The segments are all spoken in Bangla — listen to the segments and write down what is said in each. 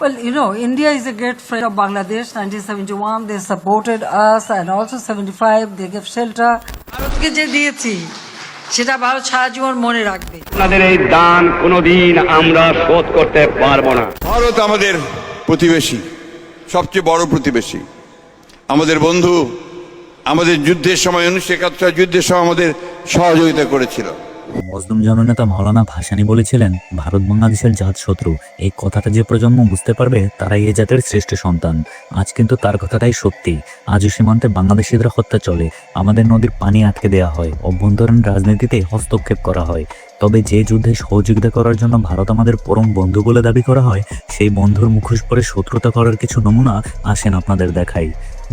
Well, you know, India is a great friend of Bangladesh. 1971, they supported us, and also 75, they gave shelter. ভারতকে যে দিয়েছি সেটা ভারত সারা জীবন মনে রাখবে আপনাদের এই দান কোনোদিন আমরা শোধ করতে পারব না ভারত আমাদের প্রতিবেশী সবচেয়ে বড় প্রতিবেশী আমাদের বন্ধু আমাদের যুদ্ধের সময় উনিশশো একাত্তর যুদ্ধের সময় আমাদের সহযোগিতা করেছিল মজলুম জননেতা মৌলানা ভাসানী বলেছিলেন, ভারত বাংলাদেশের জাত শত্রু। এই কথাটা যে প্রজন্ম বুঝতে পারবে, তারাই এ জাতের শ্রেষ্ঠ সন্তান। আজ কিন্তু তার কথাটাই সত্যি। আজও সীমান্তে বাংলাদেশিদের হত্যা চলে। আমাদের নদীর পানি আটকে দেওয়া হয়। অভ্যন্তরীণ রাজনীতিতে হস্তক্ষেপ করা হয়। তবে যে যুদ্ধে সহযোগিতা করার জন্য ভারত আমাদের পরম বন্ধু বলে দাবি করা হয়, সেই বন্ধুর মুখোশ পরে শত্রুতা করার কিছু নমুনা আসেন আপনাদের দেখাই।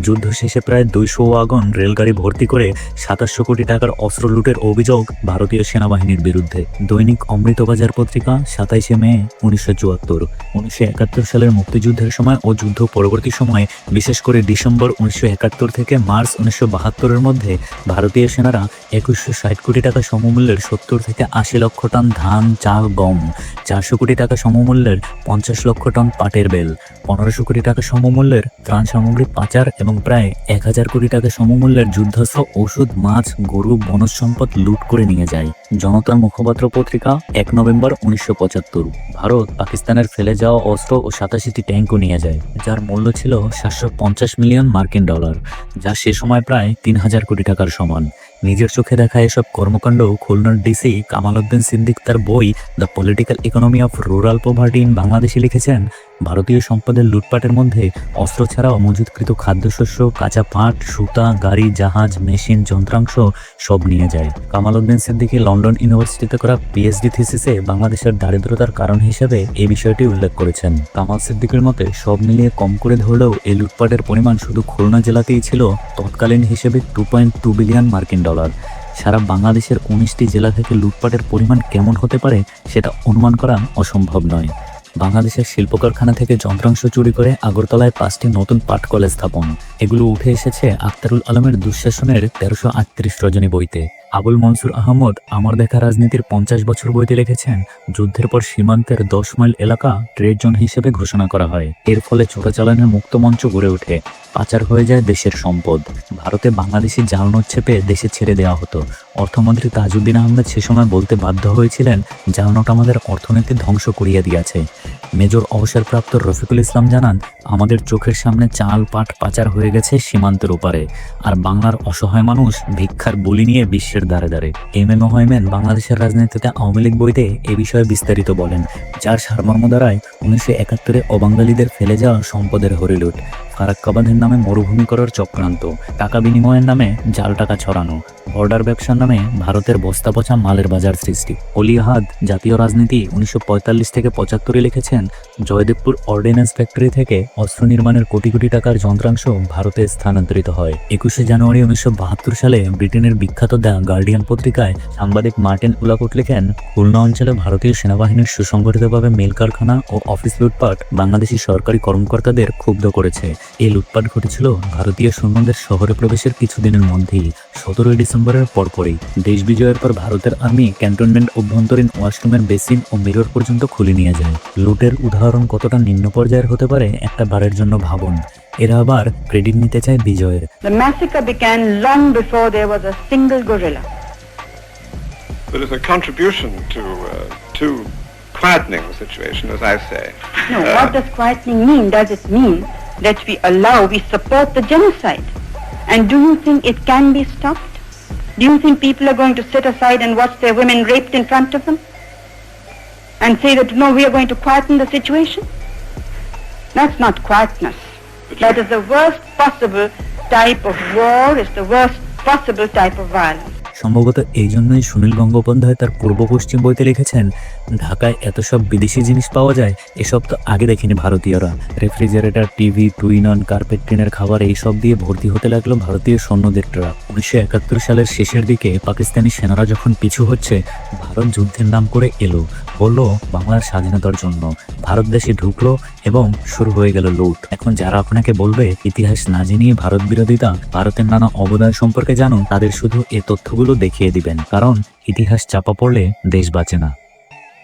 যুদ্ধ শেষে প্রায় দুইশো ওয়াগন রেলগাড়ি ভর্তি করে সাতাশশো কোটি টাকার অস্ত্র লুটের অভিযোগ ভারতীয় সেনাবাহিনীর বিরুদ্ধে। দৈনিক অমৃতবাজার পত্রিকা, সাতাইশে মে, উনিশশো চুয়াত্তর। উনিশশো একাত্তর সালের মুক্তিযুদ্ধের সময় ও যুদ্ধ পরবর্তী সময়ে, বিশেষ করে ডিসেম্বর উনিশশো একাত্তর থেকে মার্চ উনিশশো বাহাত্তরের মধ্যে, ভারতীয় সেনারা একুশশো ষাট কোটি টাকা সমমূল্যের সত্তর থেকে আশি লক্ষ টন ধান চাল গম, চারশো কোটি টাকা সমমূল্যের পঞ্চাশ লক্ষ টন পাটের বেল, পনেরোশো কোটি টাকা সমমূল্যের ত্রাণ সামগ্রী পাচার এবং প্রায় এক হাজার কোটি টাকা সমমূল্যের যুদ্ধাস্ত্র ওষুধ মাছ, গরু, বনজ সম্পদ লুট করে নিয়ে যায়। জনতার মুখপাত্র পত্রিকা এক নভেম্বর উনিশশো পঁচাত্তর, ভারত পাকিস্তানের ফেলে যাওয়া অস্ত্র ও সাতাশিটি ট্যাঙ্কও নিয়ে যায়, যার মূল্য ছিল সাতশো পঞ্চাশ মিলিয়ন মার্কিন ডলার, যা সে সময় প্রায় তিন হাজার কোটি টাকার সমান। নিজের চোখে দেখা এসব কর্মকাণ্ড খুলনার ডিসি কামাল উদ্দিন সিদ্দিক তার বই the political economy of rural poverty in বাংলাদেশে লিখেছেন। ভারতীয় সম্পদের লুটপাটের মধ্যে অস্ত্র ছাড়াও মজুতকৃত খাদ্যশস্য, কাঁচা পাট, সুতা, গাড়ি, জাহাজ, মেশিন, যন্ত্রাংশ সব নিয়ে যায়। কামাল উদ্দিন সিদ্দিকি লন্ডন ইউনিভার্সিটিতে করা পিএইচডি থিসিসে বাংলাদেশের দারিদ্রতার কারণ হিসেবে এই বিষয়টি উল্লেখ করেছেন। কামাল সিদ্দিকের মতে, সব মিলিয়ে কম করে ধরলেও এই লুটপাটের পরিমাণ শুধু খুলনা জেলাতেই ছিল। তৎকালীন হিসেবে টু পয়েন্ট টু বিলিয়ন মার্কিন ডলার। সারা বাংলাদেশের উনিশটি জেলা থেকে লুটপাটের পরিমাণ কেমন হতে পারে সেটা অনুমান করা অসম্ভব নয়। বাংলাদেশের শিল্প কারখানা থেকে যন্ত্রাংশ চুরি করে আগরতলায় পাঁচটি নতুন পাট কলেজ স্থাপন। এগুলো উঠে এসেছে আক্তারুল আলমের দুঃশাসনের তেরোশো আটত্রিশ রজনী বইতে। আবুল মনসুর আহমদ আমার দেখা রাজনীতির পঞ্চাশ বছর বইতে লিখেছেন, যুদ্ধের পর সীমান্তের দশ মাইল এলাকা ট্রেড জোন হিসেবে ঘোষণা করা হয়। এর ফলে চোরাচালানের মুক্ত মঞ্চ গড়ে ওঠে, পাচার হয়ে যায় দেশের সম্পদ। ভারতে বাংলাদেশি জাল চেপে দেশে ছেড়ে দেওয়া হতো। অর্থমন্ত্রী তাজউদ্দিন আহমেদ সে সময় বলতে বাধ্য হয়েছিলেন জাল নোট আমাদের অর্থনীতি ধ্বংস করিয়া দিয়েছে। মেজর অবসরপ্রাপ্ত রফিকুল ইসলাম জানান, আমাদের চোখের সামনে চাল পাট পাচার হয়ে গেছে সীমান্তের ওপারে। আর বাংলার অসহায় মানুষ ভিক্ষার বলি নিয়ে বিশ্বের দ্বারে দ্বারে। এম এ মোহাইমেন বাংলাদেশের রাজনীতিতে আওয়ামী লীগ বইতে এ বিষয়ে বিস্তারিত বলেন, যার সারমর্ম দ্বারায় উনিশশো একাত্তরে অবাঙ্গালীদের ফেলে যাওয়া সম্পদের হরিলুট, ফারাক্কাবাদের নামে মরুভূমি করার চক্রান্ত, টাকা বিনিময়ের নামে জাল টাকা ছড়ানো বর্ডার ব্যবসার নামে ভারতের বস্তা পচা মালের বাজার সৃষ্টি। অলিয়াহাদ জাতীয় রাজনীতি উনিশশো পঁয়তাল্লিশ থেকে পঁচাত্তরে লিখেছেন, জয়দেবপুর অর্ডিন্যান্স ফ্যাক্টরি থেকে অস্ত্র নির্মাণের কোটি কোটি টাকার যন্ত্রাংশ ভারতে স্থানান্তরিত হয়। একুশে জানুয়ারি উনিশশো বাহাত্তর সালে ব্রিটেনের বিখ্যাত দ্য গার্ডিয়ান পত্রিকায় সাংবাদিক মার্টিন উলাকুট লেখেন, খুলনা অঞ্চলে ভারতীয় সেনাবাহিনীর সুসংগঠিতভাবে মিল কারখানা ও অফিস লুটপাট বাংলাদেশি সরকারি কর্মকর্তাদের ক্ষুব্ধ করেছে। এই লুটপাট ঘটেছিল ভারতীয় সৈন্যদের শহরে প্রবেশের কিছুদিনের মধ্যেই। সতেরোই ডিসেম্বরের পরপরই দেশ বিজয়ের পর ভারতের আর্মি ক্যান্টনমেন্ট অভ্যন্তরীণ ওয়াশরুমের বেসিন ও মিরর পর্যন্ত খুলে নিয়ে যায় লুটের উদাহরণ কতটা নিম্ন পর্যায়ের হতে পারে একটা বারের জন্য ভাবুন এরা আবার ক্রেডিট নিতে চায় বিজয়ের The massacre began long before there was a single gorilla. But it's a contribution to uh, to quietening the situation, as I say. No, Uh, what does quietening mean? Does it mean that we allow, we support the genocide? And do you think it can be stopped? Do you think people are going to sit aside and watch their women raped in front of them? And say that, no, we are going to quieten the situation? That's not quietness. That is the worst possible type of war, is the worst possible type of violence. সম্ভবত এই জন্যই সুনীল গঙ্গোপাধ্যায় তার পূর্ব পশ্চিম বইতে লিখেছেন ঢাকায় এত সব বিদেশি জিনিস পাওয়া যায়, এসব তো আগে দেখিনি ভারতীয়রা। রেফ্রিজারেটর, টিভি টুইনন কার্পেট টিনের খাবার, এইসব দিয়ে ভর্তি হতে লাগল ভারতীয় সৈন্যদের ট্রাক উনিশশো একাত্তর সালের শেষের দিকে পাকিস্তানি সেনারা যখন পিছু হচ্ছে, ভারত যুদ্ধের নাম করে এলো। বলল, বাংলার স্বাধীনতার জন্য। ভারত দেশে ঢুকলো এবং শুরু হয়ে গেল লুট। এখন যারা আপনাকে বলবে, ইতিহাস না জেনিয়ে ভারত বিরোধিতা ভারতের নানা অবদান সম্পর্কে জানুন, তাদের শুধু এ তথ্যগুলো দেখিয়ে দিবেন। কারণ, ইতিহাস চাপা পড়লে দেশ বাঁচে না।